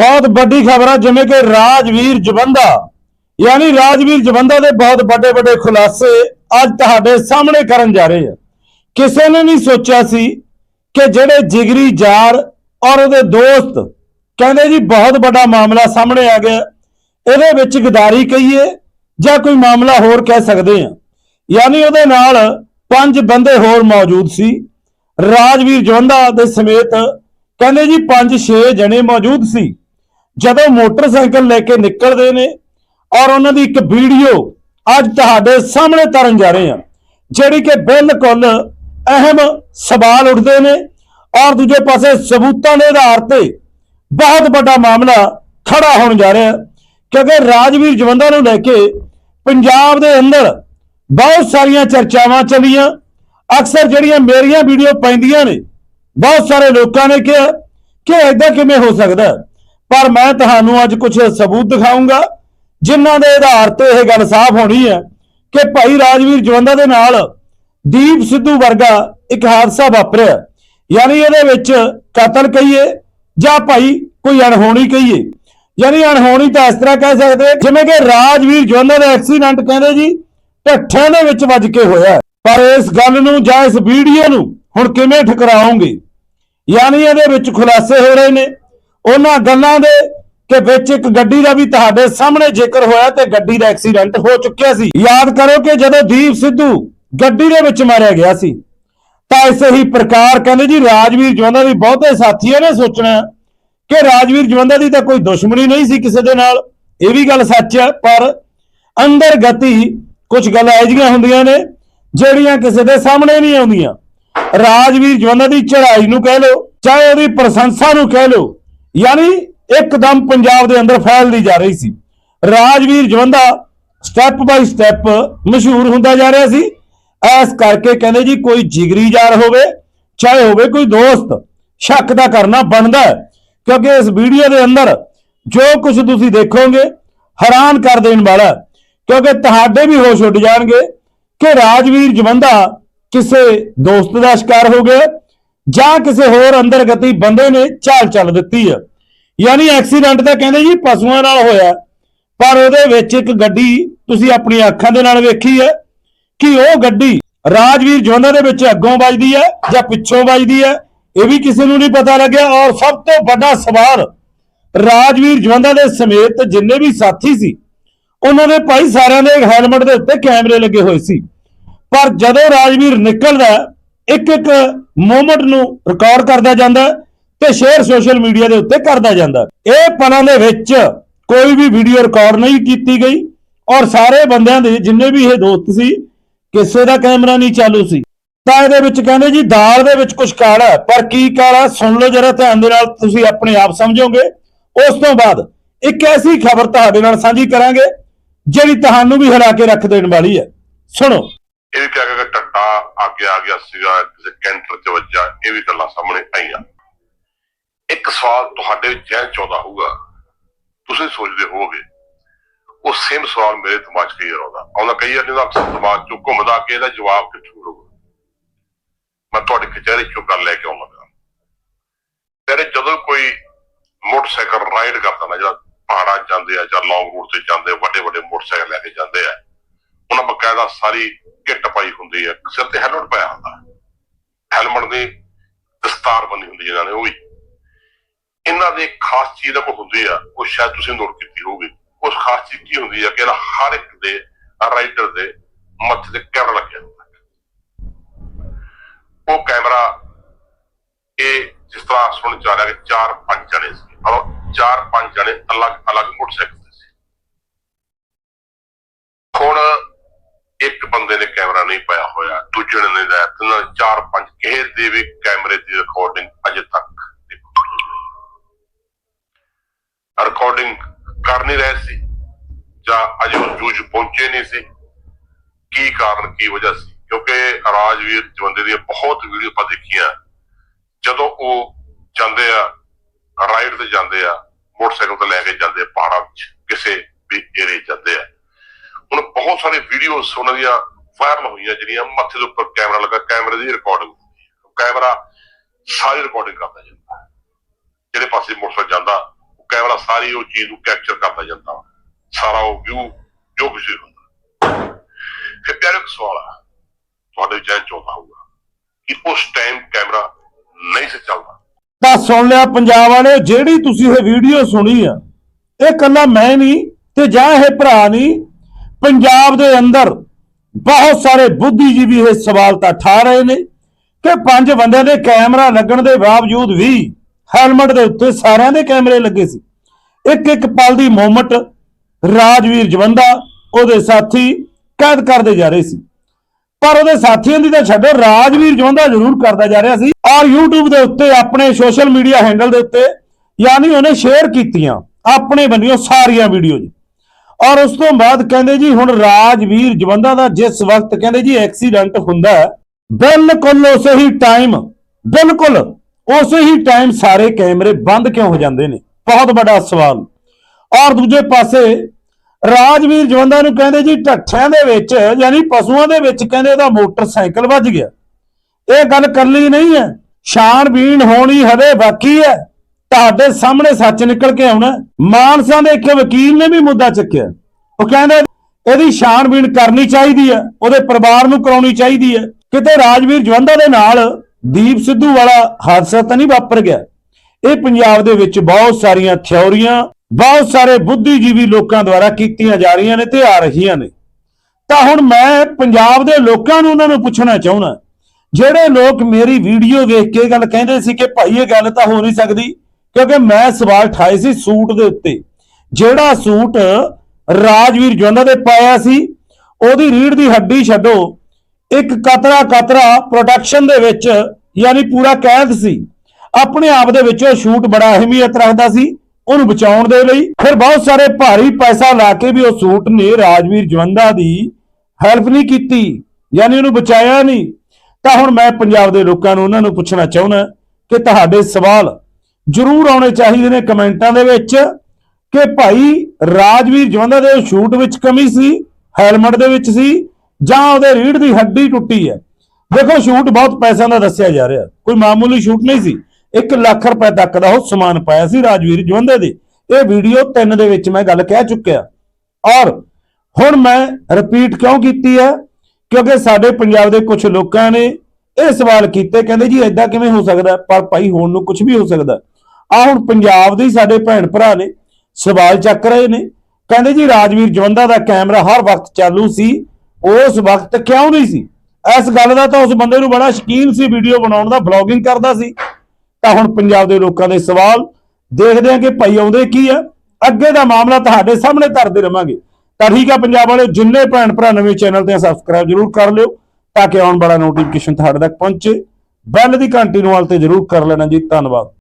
ਬਹੁਤ ਵੱਡੀ ਖਬਰ ਆ, ਜਿਵੇਂ ਕਿ ਰਾਜਵੀਰ ਜਵੰਦਾ, ਯਾਨੀ ਰਾਜਵੀਰ ਜਵੰਦਾ ਦੇ ਬਹੁਤ ਵੱਡੇ ਵੱਡੇ ਖੁਲਾਸੇ ਅੱਜ ਤੁਹਾਡੇ ਸਾਹਮਣੇ ਕਰਨ ਜਾ ਰਹੇ ਆ। ਕਿਸੇ ਨੇ ਨਹੀਂ ਸੋਚਿਆ ਸੀ ਕਿ ਜਿਹੜੇ ਜਿਗਰੀ ਯਾਰ ਔਰ ਉਹਦੇ ਦੋਸਤ, ਕਹਿੰਦੇ ਜੀ ਬਹੁਤ ਵੱਡਾ ਮਾਮਲਾ ਸਾਹਮਣੇ ਆ ਗਿਆ। ਇਹਦੇ ਵਿੱਚ ਗਦਾਰੀ ਕਹੀਏ ਜਾਂ ਕੋਈ ਮਾਮਲਾ ਹੋਰ ਕਹਿ ਸਕਦੇ ਆ। ਯਾਨੀ ਉਹਦੇ ਨਾਲ ਪੰਜ ਬੰਦੇ ਹੋਰ ਮੌਜੂਦ ਸੀ। ਰਾਜਵੀਰ ਜਵੰਦਾ ਦੇ ਸਮੇਤ ਕਹਿੰਦੇ ਜੀ 5-6 ਜਣੇ ਮੌਜੂਦ ਸੀ। ਜਦੋਂ ਮੋਟਰਸਾਈਕਲ ਲੈ ਕੇ ਨਿਕਲਦੇ ਨੇ ਔਰ ਉਹਨਾਂ ਦੀ ਇੱਕ ਵੀਡੀਓ ਅੱਜ ਤੁਹਾਡੇ ਸਾਹਮਣੇ ਤਰਨ ਜਾ ਰਹੇ ਹਾਂ, ਜਿਹੜੀ ਕਿ ਬਿਲਕੁਲ ਅਹਿਮ ਸਵਾਲ ਉੱਠਦੇ ਨੇ ਔਰ ਦੂਜੇ ਪਾਸੇ ਸਬੂਤਾਂ ਦੇ ਆਧਾਰ ਤੇ ਬਹੁਤ ਵੱਡਾ ਮਾਮਲਾ ਖੜਾ ਹੋਣ ਜਾ ਰਿਹਾ, ਕਿਉਂਕਿ ਰਾਜਵੀਰ ਜਵੰਦਾ ਨੂੰ ਲੈ ਕੇ ਪੰਜਾਬ ਦੇ ਅੰਦਰ ਬਹੁਤ ਸਾਰੀਆਂ ਚਰਚਾਵਾਂ ਚੱਲੀਆਂ, ਅਕਸਰ ਜਿਹੜੀਆਂ ਮੇਰੀਆਂ ਵੀਡੀਓ ਪੈਂਦੀਆਂ ਨੇ, ਬਹੁਤ ਸਾਰੇ ਲੋਕਾਂ ਨੇ ਕਿਹਾ ਕਿ ਐਦਾਂ ਕਿਵੇਂ ਹੋ ਸਕਦਾ ਪਰ ਮੈਂ ਤੁਹਾਨੂੰ ਅੱਜ ਕੁਝ ਸਬੂਤ ਦਿਖਾਉਂਗਾ ਜਿਨ੍ਹਾਂ ਦੇ ਆਧਾਰ ਤੇ ਇਹ ਗੱਲ ਸਾਫ਼ ਹੋਣੀ ਹੈ ਕਿ ਭਾਈ ਰਾਜਵੀਰ ਜਵੰਦਾ ਦੇ ਨਾਲ ਦੀਪ ਸਿੱਧੂ ਵਰਗਾ ਇੱਕ ਹਾਦਸਾ ਵਾਪਰਿਆ। ਯਾਨੀ ਇਹਦੇ ਵਿੱਚ ਕਤਲ ਕਹੀਏ ਜਾਂ ਭਾਈ ਕੋਈ ਅਣਹੋਣੀ ਕਹੀਏ। ਯਾਨੀ ਅਣਹੋਣੀ ਤਾਂ ਇਸ ਤਰ੍ਹਾਂ ਕਹਿ ਸਕਦੇ ਜਿਵੇਂ ਕਿ ਰਾਜਵੀਰ ਜਵੰਦਾ ਦਾ ਐਕਸੀਡੈਂਟ ਕਹਿੰਦੇ ਜੀ, ਢੱਠਿਆਂ ਦੇ ਵਿੱਚ ਵੱਜ ਕੇ ਹੋਇਆ। ਪਰ ਇਸ ਗੱਲ ਨੂੰ ਜਾਂ ਇਸ ਵੀਡੀਓ ਨੂੰ ਹੁਣ ਕਿਵੇਂ ਠਕਰਾਓਗੇ? ਯਾਨੀ ਇਹਦੇ ਵਿੱਚ ਖੁਲਾਸੇ ਹੋ ਰਹੇ ਨੇ। ਉਹਨਾਂ ਗੱਲਾਂ ਦੇ ਕਿ ਵਿੱਚ ਇੱਕ ਗੱਡੀ ਦਾ ਵੀ ਤੁਹਾਡੇ ਸਾਹਮਣੇ ਜ਼ਿਕਰ ਹੋਇਆ ਤੇ ਗੱਡੀ ਦਾ ਐਕਸੀਡੈਂਟ ਹੋ ਚੁੱਕਿਆ ਸੀ। ਯਾਦ ਕਰੋ ਕਿ ਜਦੋਂ ਦੀਪ ਸਿੱਧੂ ਗੱਡੀ ਦੇ ਵਿੱਚ ਮਾਰਿਆ ਗਿਆ ਸੀ, ਤਾਂ ਇਸੇ ਹੀ ਪ੍ਰਕਾਰ ਕਹਿੰਦੇ ਜੀ ਰਾਜਵੀਰ ਜਵੰਦਾ ਦੀ ਬਹੁਤੇ ਸਾਥੀਆਂ ਨੇ ਸੋਚਣਾ ਕਿ ਰਾਜਵੀਰ ਜਵੰਦਾ ਦੀ ਤਾਂ ਕੋਈ ਦੁਸ਼ਮਣੀ ਨਹੀਂ ਸੀ ਕਿਸੇ ਦੇ ਨਾਲ। ਇਹ ਵੀ ਗੱਲ ਸੱਚ ਹੈ, ਪਰ ਅੰਦਰ ਗਤੀ ਕੁਝ ਗੱਲਾਂ ਇਹੋ ਜਿਹੀਆਂ ਹੁੰਦੀਆਂ ਨੇ ਜਿਹੜੀਆਂ ਕਿਸੇ ਦੇ ਸਾਹਮਣੇ ਨਹੀਂ ਆਉਂਦੀਆਂ। ਰਾਜਵੀਰ ਜਵੰਦਾ ਦੀ ਚੜ੍ਹਾਈ ਨੂੰ ਕਹਿ ਲਓ, ਚਾਹੇ ਉਹਦੀ ਪ੍ਰਸ਼ੰਸਾ ਨੂੰ ਕਹਿ ਲਓ ਯਾਨੀ ਇੱਕਦਮ ਪੰਜਾਬ ਦੇ ਅੰਦਰ ਫੈਲਦੀ ਜਾ ਰਹੀ ਸੀ। Rajvir Jawanda step by step ਮਸ਼ਹੂਰ ਹੁੰਦਾ ਜਾ ਰਿਹਾ ਸੀ। ਐਸ ਕਰਕੇ ਕਹਿੰਦੇ ਜੀ ਕੋਈ ਜਿਗਰੀ ਯਾਰ ਹੋਵੇ, ਚਾਹੇ ਹੋਵੇ ਕੋਈ ਦੋਸਤ, ਸ਼ੱਕ ਦਾ ਕਰਨਾ ਬਣਦਾ ਕਿਉਂਕਿ ਇਸ ਵੀਡੀਓ ਦੇ ਅੰਦਰ ਜੋ ਕੁਝ ਤੁਸੀਂ ਦੇਖੋਗੇ, ਹੈਰਾਨ ਕਰ ਦੇਣ ਵਾਲਾ ਕਿਉਂਕਿ ਤੁਹਾਡੇ ਵੀ ਹੋਸ਼ ਉੱਡ ਜਾਣਗੇ ਕਿ ਰਾਜਵੀਰ ਜਵੰਦਾ ਕਿਸੇ ਦੋਸਤ ਦਾ ਸ਼ਿਕਾਰ ਹੋ ਗਿਆ। ਜਾਂ ਕਿਸੇ ਹੋਰ ਅੰਦਰ ਗਤੀ ਬੰਦੇ ਨੇ ਝਾਲ ਚੱਲ ਦਿੱਤੀ ਹੈ ਯਾਨੀ ਐਕਸੀਡੈਂਟ ਤਾਂ ਕਹਿੰਦੇ ਜੀ ਪਸ਼ੂਆਂ ਨਾਲ ਹੋਇਆ। ਪਰ ਉਹਦੇ ਵਿੱਚ ਇੱਕ ਗੱਡੀ ਤੁਸੀਂ ਆਪਣੀਆਂ ਅੱਖਾਂ ਦੇ ਨਾਲ ਵੇਖੀ ਹੈ ਕਿ ਉਹ ਗੱਡੀ ਰਾਜਵੀਰ ਜਵੰਦਾ ਦੇ ਵਿੱਚ ਅੱਗੋਂ ਵੱਜਦੀ ਹੈ ਜਾਂ ਪਿੱਛੋਂ ਵੱਜਦੀ ਹੈ ਇਹ ਵੀ ਕਿਸੇ ਨੂੰ ਨਹੀਂ ਪਤਾ ਲੱਗਿਆ। ਔਰ ਸਭ ਤੋਂ ਵੱਡਾ ਸਵਾਲ ਰਾਜਵੀਰ ਜਵੰਦਾ ਦੇ ਸਮੇਤ ਜਿੰਨੇ ਵੀ ਸਾਥੀ ਸੀ, ਉਹਨਾਂ ਦੇ ਭਾਈ ਸਾਰਿਆਂ ਦੇ ਹੈਲਮਟ ਦੇ ਉੱਤੇ ਕੈਮਰੇ ਲੱਗੇ ਹੋਏ ਸੀ। ਪਰ ਜਦੋਂ ਰਾਜਵੀਰ ਨਿਕਲਦਾ ਇੱਕ ਇੱਕ ਮੂਮੈਂਟ ਨੂੰ ਰਿਕਾਰਡ ਕਰਦਾ ਜਾਂਦਾ ਤੇ ਸ਼ੇਅਰ ਸੋਸ਼ਲ ਮੀਡੀਆ ਦੇ ਉੱਤੇ ਕਰਦਾ ਜਾਂਦਾ ਇਹ ਪਲਾਂ ਦੇ ਵਿੱਚ ਕੋਈ ਵੀ ਵੀਡੀਓ ਰਿਕਾਰਡ ਨਹੀਂ ਕੀਤੀ ਗਈ ਔਰ ਸਾਰੇ ਬੰਦਿਆਂ ਦੇ ਜਿੰਨੇ ਵੀ ਇਹ ਦੋਸਤ ਸੀ ਕਿਸੇ ਦਾ ਕੈਮਰਾ ਨਹੀਂ ਚਾਲੂ ਸੀ। ਤਾਂ ਇਹਦੇ ਵਿੱਚ ਕਹਿੰਦੇ ਜੀ ਦਾਲ ਦੇ ਵਿੱਚ ਕੁਝ ਕਾਲਾ ਹੈ, ਪਰ ਕੀ ਕਾਲਾ ਸੁਣ ਲਓ ਜਰਾ ਧਿਆਨ ਦੇ ਨਾਲ ਤੁਸੀਂ ਆਪਣੇ ਆਪ ਸਮਝੋਗੇ। ਉਸ ਤੋਂ ਬਾਅਦ ਇੱਕ ਐਸੀ ਖਬਰ ਤੁਹਾਡੇ ਨਾਲ ਸਾਂਝੀ ਕਰਾਂਗੇ ਜਿਹੜੀ ਤੁਹਾਨੂੰ ਵੀ ਹਿਲਾ ਕੇ ਰੱਖ ਦੇਣ ਵਾਲੀ ਹੈ। ਸੁਣੋ। ਇਹ ਵੀ ਅੱਗੇ ਆ ਗਿਆ ਸੀਗਾ, ਕਿਸੇ ਕੈਂਟਰ 'ਚ ਵੱਜਾ ਇਹ ਵੀ ਗੱਲਾਂ ਸਾਹਮਣੇ ਆਈਆਂ। ਇੱਕ ਸਵਾਲ ਤੁਹਾਡੇ ਜਹਿਨ 'ਚ ਆਉਂਦਾ ਹੋਊਗਾ। ਤੁਸੀਂ ਸੋਚਦੇ ਹੋਵੋਗੇ, ਉਹ ਸੇਮ ਸਵਾਲ ਮੇਰੇ ਦਿਮਾਗ 'ਚ ਕਈ ਵਾਰ ਆਉਂਦਾ। ਆਉਂਦਾ ਕਈ ਵਾਰ ਇਹਦਾ ਅਕਸਰ ਦਿਮਾਗ 'ਚੋਂ ਘੁੰਮਦਾ ਕਿ ਇਹਦਾ ਜਵਾਬ ਕਿੱਥੋਂ ਮਿਲੂਗਾ। ਮੈਂ ਤੁਹਾਡੇ ਕਚਹਿਰੀ 'ਚੋਂ ਗੱਲ ਲੈ ਕੇ ਆਉਂ ਲੱਗਾ। ਤੇਰੇ ਜਦੋਂ ਕੋਈ ਮੋਟਰਸਾਈਕਲ ਰਾਈਡ ਕਰਦਾ ਨਾ, ਜਿਹੜਾ ਪਹਾੜਾਂ ਜਾਂਦੇ ਆ ਜਾਂ ਲੌਂਗ ਰੂਟ ਤੇ ਜਾਂਦੇ ਵੱਡੇ ਵੱਡੇ ਮੋਟਰਸਾਈਕਲ ਲੈ ਕੇ ਜਾਂਦੇ ਆ ਉਹਨਾਂ ਬਕਾਇਦਾ ਸਾਰੀ ਕਿੱਟ ਪਾਈ ਹੁੰਦੀ ਹੈ। ਸਿਰ ਤੇ ਹੈਲਮਟ ਪਾਇਆ ਹੁੰਦਾ। ਹੈਲਮਟ ਦੀ ਦਸਤਾਰ ਬਣੀ ਹੁੰਦੀ ਜਿਹਨਾਂ ਨੇ ਉਹ ਵੀ। ਇਹਨਾਂ ਦੇ ਖਾਸ ਚੀਜ਼ ਦਾ ਕੋਈ ਹੁੰਦੀ ਆ, ਉਹ ਸ਼ਾਇਦ ਤੁਸੀਂ ਨੋਟ ਕੀਤੀ ਹੋਊਗੀ। ਉਸ ਖਾਸ ਚੀਜ਼ ਕੀ ਹੁੰਦੀ ਆ ਕਿ ਇਹਦਾ ਹਰ ਇੱਕ ਦੇ ਰਾਈਡਰ ਦੇ ਮੱਥੇ ਤੇ ਕੈਮਰਾ ਲੱਗਿਆ ਹੁੰਦਾ। ਉਹ ਕੈਮਰਾ ਇਹ ਜਿਸ ਤਰ੍ਹਾਂ ਸੁਣ ਜਾ ਰਿਹਾ ਕਿ ਚਾਰ ਪੰਜ ਜਣੇ ਸੀ। ਔਰ ਚਾਰ ਪੰਜ ਜਣੇ ਅਲੱਗ ਅਲੱਗ ਮੋਟਰਸਾਈਕਲ ਤੇ ਸੀ। ਹੁਣ ਬੰਦੇ ਨੇ ਕੈਮਰਾ ਨਹੀਂ ਪਾਇਆ ਹੋਇਆ, ਦੂਜੇ ਨੇ ਲਾਇਆ ਤਿੰਨਾਂ ਚਾਰ ਪੰਜ ਕਿਸੇ ਦੇ ਵੀ ਕੈਮਰੇ ਦੀ ਰਿਕਾਰਡਿੰਗ ਅਜੇ ਤੱਕ ਰਿਕਾਰਡਿੰਗ ਕਰ ਨਹੀਂ ਰਹੇ ਸੀ ਜਾਂ ਅਜੇ ਉਹ ਜੂਝ ਪਹੁੰਚੇ ਨਹੀਂ ਸੀ। ਕੀ ਕਾਰਨ, ਕੀ ਵਜ੍ਹਾ ਸੀ? ਕਿਉਂਕਿ ਰਾਜਵੀਰ ਜਵੰਦੇ ਦੀਆਂ ਬਹੁਤ ਵੀਡੀਓ ਆਪਾਂ ਦੇਖੀਆਂ। ਜਦੋਂ ਉਹ ਜਾਂਦੇ ਆ ਰਾਈਡ ਤੇ ਜਾਂਦੇ ਆ, ਮੋਟਰਸਾਈਕਲ ਤੇ ਲੈ ਕੇ ਜਾਂਦੇ ਆ ਪਹਾੜਾਂ ਵਿੱਚ, ਕਿਸੇ ਵੀ ਏਰੀਏ ਜਾਂਦੇ ਆ। ਹੁਣ ਬਹੁਤ ਸਾਰੇ ਵੀਡੀਓਜ਼ ਉਹਨਾਂ ਦੀਆਂ ਵਾਇਰਲ ਹੋਈਆਂ, ਜਿਹੜੀਆਂ ਮੱਥੇ ਦੇ ਉੱਪਰ ਕੈਮਰਾ ਲੱਗਾ ਕੈਮਰੇ ਦੀ ਰਿਕਾਰਡਿੰਗ ਕੈਮਰਾ ਸਾਰੀ ਰਿਕਾਰਡਿੰਗ ਕਰਦਾ ਜਾਂਦਾ। ਜਿਹੜੇ ਪਾਸੇ ਮੋਟਰਸਾਈਕਲ ਜਾਂਦਾ, ਉਹ ਕੈਮਰਾ ਸਾਰੀ ਉਹ ਚੀਜ਼ ਨੂੰ ਕੈਪਚਰ ਕਰਦਾ ਜਾਂਦਾ। ਸਾਰਾ ਉਹ ਵਿਊ ਜੋ ਕੁਝ ਹੁੰਦਾ। ਫਿਰ ਪਿਆਰੇ ਸਵਾਲ ਆ। ਤੁਹਾਡੇ ਜਹਿਨ ਚ ਹੋਊਗਾ ਕਿ ਉਸ ਟਾਈਮ ਕੈਮਰਾ ਨਹੀਂ ਸੀ ਚੱਲਦਾ। ਤਾਂ ਸੁਣ ਲਿਆ ਪੰਜਾਬ ਵਾਲੇ ਜਿਹੜੀ ਤੁਸੀਂ ਇਹ ਵੀਡੀਓ ਸੁਣੀ ਆ, ਇਹ ਕੱਲਾ ਮੈਂ ਨਹੀਂ ਤੇ ਜਾਂ ਇਹ ਭਰਾ ਨਹੀਂ ਪੰਜਾਬ ਦੇ ਅੰਦਰ ਬਹੁਤ ਸਾਰੇ ਬੁੱਧੀਜੀਵੀ ਇਹ ਸਵਾਲ ਤਾਂ ਠਾ ਰਹੇ ਨੇ ਕਿ ਪੰਜ ਬੰਦਿਆਂ ਦੇ ਕੈਮਰਾ ਲੱਗਣ ਦੇ ਬਾਵਜੂਦ ਵੀ ਹੈਲਮਟ ਦੇ ਉੱਤੇ ਸਾਰਿਆਂ ਦੇ ਕੈਮਰੇ ਲੱਗੇ ਸੀ। ਇੱਕ ਇੱਕ ਪਲ ਦੀ ਮੂਮੈਂਟ ਰਾਜਵੀਰ ਜਵੰਦਾ, ਉਹਦੇ ਸਾਥੀ ਕੈਦ ਕਰਦੇ ਜਾ ਰਹੇ ਸੀ। ਪਰ ਉਹਦੇ ਸਾਥੀਆਂ ਦੀ ਤਾਂ ਛੱਡੋ, ਰਾਜਵੀਰ ਜਵੰਦਾ ਜ਼ਰੂਰ ਕਰਦਾ ਜਾ ਰਿਹਾ ਸੀ। ਔਰ YouTube ਦੇ ਉੱਤੇ, ਆਪਣੇ ਸੋਸ਼ਲ ਮੀਡੀਆ ਹੈਂਡਲ ਦੇ ਉੱਤੇ, ਯਾਨੀ ਉਹਨੇ ਸ਼ੇਅਰ ਕੀਤੀਆਂ, ਆਪਣੇ ਬੰਨਿਓ ਸਾਰੀਆਂ ਵੀਡੀਓਜ਼ ਔਰ ਉਸ ਤੋਂ ਬਾਅਦ ਕਹਿੰਦੇ ਜੀ, ਹੁਣ ਰਾਜਵੀਰ ਜਵੰਦਾ ਦਾ ਜਿਸ ਵਕਤ ਕਹਿੰਦੇ ਜੀ ਐਕਸੀਡੈਂਟ ਹੁੰਦਾ ਬਿਲਕੁਲ ਉਸੇ ਹੀ ਟਾਈਮ ਬਿਲਕੁਲ ਉਸੇ ਹੀ ਟਾਈਮ ਸਾਰੇ ਕੈਮਰੇ ਬੰਦ ਕਿਉਂ ਹੋ ਜਾਂਦੇ ਨੇ? ਬਹੁਤ ਵੱਡਾ ਸਵਾਲ। ਔਰ ਦੂਜੇ ਪਾਸੇ ਰਾਜਵੀਰ ਜਵੰਦਾ ਨੂੰ ਕਹਿੰਦੇ ਜੀ, ਢੱਠਿਆਂ ਦੇ ਵਿੱਚ ਯਾਨੀ ਪਸ਼ੂਆਂ ਦੇ ਵਿੱਚ ਕਹਿੰਦੇ ਉਹਦਾ ਮੋਟਰਸਾਈਕਲ ਵੱਜ ਗਿਆ। ਇਹ ਗੱਲ ਕਰਲੀ ਨਹੀਂ ਹੈ। ਸ਼ਾਨ ਛਾਣਬੀਣ ਹੋਣੀ ਹਵੇ ਬਾਕੀ ਹੈ। ਤੁਹਾਡੇ ਸਾਹਮਣੇ ਸੱਚ ਨਿਕਲ ਕੇ ਆਉਣਾ। ਮਾਨਸਾ ਦੇ ਇੱਕ ਵਕੀਲ ਨੇ ਵੀ ਮੁੱਦਾ ਚੱਕਿਆ। ਉਹ ਕਹਿੰਦਾ, ਇਹਦੀ ਛਾਣਬੀਣ ਕਰਨੀ ਚਾਹੀਦੀ ਹੈ, ਉਹਦੇ ਪਰਿਵਾਰ ਨੂੰ ਕਰਾਉਣੀ ਚਾਹੀਦੀ ਹੈ। ਕਿਤੇ ਰਾਜਵੀਰ ਜਵੰਦਾ ਦੇ ਨਾਲ ਦੀਪ ਸਿੱਧੂ ਵਾਲਾ ਹਾਦਸਾ ਤਾਂ ਨਹੀਂ ਵਾਪਰ ਗਿਆ। ਇਹ ਪੰਜਾਬ ਦੇ ਵਿੱਚ ਬਹੁਤ ਸਾਰੀਆਂ ਥਿਉਰੀਆਂ, ਬਹੁਤ ਸਾਰੇ ਬੁੱਧੀਜੀਵੀ ਲੋਕਾਂ ਦੁਆਰਾ ਕੀਤੀਆਂ ਜਾ ਰਹੀਆਂ ਨੇ ਤੇ ਆ ਰਹੀਆਂ ਨੇ। ਤਾਂ ਹੁਣ ਮੈਂ ਪੰਜਾਬ ਦੇ ਲੋਕਾਂ ਨੂੰ ਉਹਨਾਂ ਨੂੰ ਪੁੱਛਣਾ ਚਾਹੁੰਦਾ, ਜਿਹੜੇ ਲੋਕ ਮੇਰੀ ਵੀਡੀਓ ਵੇਖ ਕੇ ਇਹ ਗੱਲ ਕਹਿੰਦੇ ਸੀ ਕਿ ਭਾਈ ਇਹ ਗੱਲ ਤਾਂ ਹੋ ਨਹੀਂ ਸਕਦੀ ਕਿਉਂਕਿ ਮੈਂ ਸਵਾਲ ਠਾਏ ਸੀ ਸੂਟ ਦੇ ਉੱਤੇ। ਜਿਹੜਾ ਸੂਟ ਰਾਜਵੀਰ ਜਵੰਦਾ ਦੇ ਪਾਇਆ ਸੀ, ਉਹਦੀ ਰੀੜ ਦੀ ਹੱਡੀ ਛੱਡੋ। ਇੱਕ ਕਤਰਾ ਕਤਰਾ ਪ੍ਰੋਡਕਸ਼ਨ ਦੇ ਵਿੱਚ, ਯਾਨੀ ਪੂਰਾ ਕੈਦ ਸੀ। ਆਪਣੇ ਆਪ ਦੇ ਵਿੱਚ ਉਹ ਸ਼ੂਟ ਬੜਾ ਅਹਿਮੀਅਤ ਰੱਖਦਾ ਸੀ, ਉਹਨੂੰ ਬਚਾਉਣ ਦੇ ਲਈ। ਫਿਰ ਬਹੁਤ ਸਾਰੇ ਭਾਰੀ ਪੈਸਾ ਲਾ ਕੇ ਵੀ ਉਹ ਸੂਟ ਨੇ ਰਾਜਵੀਰ ਜਵੰਦਾ ਦੀ ਹੈਲਪ ਨਹੀਂ ਕੀਤੀ, ਯਾਨੀ ਉਹਨੂੰ ਬਚਾਇਆ ਨਹੀਂ। ਤਾਂ ਹੁਣ ਮੈਂ ਪੰਜਾਬ ਦੇ ਲੋਕਾਂ ਨੂੰ ਉਹਨਾਂ ਨੂੰ ਪੁੱਛਣਾ ਚਾਹੁੰਦਾ ਕਿ ਤੁਹਾਡੇ ਸਵਾਲ ਜ਼ਰੂਰ ਆਉਣੇ ਚਾਹੀਦੇ ਨੇ ਕਮੈਂਟਾਂ ਦੇ ਵਿੱਚ ਕਿ ਭਾਈ ਰਾਜਵੀਰ ਜਵੰਦਾ ਦੇ ਸ਼ੂਟ ਵਿੱਚ ਕਮੀ ਸੀ, ਹੈਲਮਟ ਦੇ ਵਿੱਚ ਸੀ, ਜਾਂ ਉਹਦੇ ਰੀੜ ਦੀ ਹੱਡੀ ਟੁੱਟੀ ਹੈ। ਦੇਖੋ, ਸ਼ੂਟ ਬਹੁਤ ਪੈਸਿਆਂ ਦਾ ਦੱਸਿਆ ਜਾ ਰਿਹਾ। ਕੋਈ ਮਾਮੂਲੀ ਸ਼ੂਟ ਨਹੀਂ ਸੀ। 1 ਲੱਖ ਰੁਪਏ ਤੱਕ ਦਾ ਉਹ ਸਮਾਨ ਪਾਇਆ ਸੀ ਰਾਜਵੀਰ ਜਵੰਦੇ ਦੇ। ਇਹ ਵੀਡੀਓ 3 ਦੇ ਵਿੱਚ ਮੈਂ ਗੱਲ ਕਹਿ ਚੁੱਕਿਆ। ਔਰ ਹੁਣ ਮੈਂ ਰਿਪੀਟ ਕਿਉਂ ਕੀਤੀ ਹੈ? ਕਿਉਂਕਿ ਸਾਡੇ ਪੰਜਾਬ ਦੇ ਕੁਝ ਲੋਕਾਂ ਨੇ ਇਹ ਸਵਾਲ ਕੀਤੇ, ਕਹਿੰਦੇ ਜੀ ਐਦਾਂ ਕਿਵੇਂ ਹੋ ਸਕਦਾ? ਪਰ ਭਾਈ, ਹੋਣ ਨੂੰ ਕੁਝ ਵੀ ਹੋ ਸਕਦਾ। ਆ ਹੁਣ ਪੰਜਾਬ ਦੇ ਹੀ ਸਾਡੇ ਭੈਣ ਭਰਾ ਨੇ, ਸਵਾਲ ਚੱਕ ਰਹੇ ਨੇ। ਕਹਿੰਦੇ ਜੀ ਰਾਜਵੀਰ ਜਵੰਦਾ ਦਾ ਕੈਮਰਾ ਹਰ ਵਕਤ ਚਾਲੂ ਸੀ, ਉਸ ਵਕਤ ਕਿਉਂ ਨਹੀਂ ਸੀ? ਇਸ ਗੱਲ ਦਾ ਤਾਂ ਉਸ ਬੰਦੇ ਨੂੰ ਬੜਾ ਸ਼ਕੀਨ ਸੀ, ਵੀਡੀਓ ਬਣਾਉਣ ਦਾ ਵਲੌਗਿੰਗ ਕਰਦਾ ਸੀ। ਤਾਂ ਹੁਣ ਪੰਜਾਬ ਦੇ ਲੋਕਾਂ ਦੇ ਸਵਾਲ, ਦੇਖਦੇ ਹਾਂ ਕਿ ਭਾਈ ਆਉਂਦੇ ਕੀ ਆ। ਅੱਗੇ ਦਾ ਮਾਮਲਾ ਤੁਹਾਡੇ ਸਾਹਮਣੇ ਧਰਦੇ ਰਵਾਂਗੇ। ਤਾਂ ਠੀਕ ਆ ਪੰਜਾਬ ਵਾਲੇ ਜਿੰਨੇ ਭੈਣ ਭਰਾ ਨਵੇਂ ਚੈਨਲ ਤੇ ਸਬਸਕ੍ਰਾਈਬ ਜਰੂਰ ਕਰ ਲਿਓ, ਤਾਂ ਕਿ ਆਉਣ ਵਾਲਾ ਨੋਟੀਫਿਕੇਸ਼ਨ ਤੁਹਾਡੇ ਤੱਕ ਪਹੁੰਚੇ। ਬੈਲ ਦੀ ਘੰਟੀ ਨੂੰ ਆਲ ਤੇ ਜਰੂਰ ਕਰ ਲੈਣਾ ਜੀ, ਧੰਨਵਾਦ।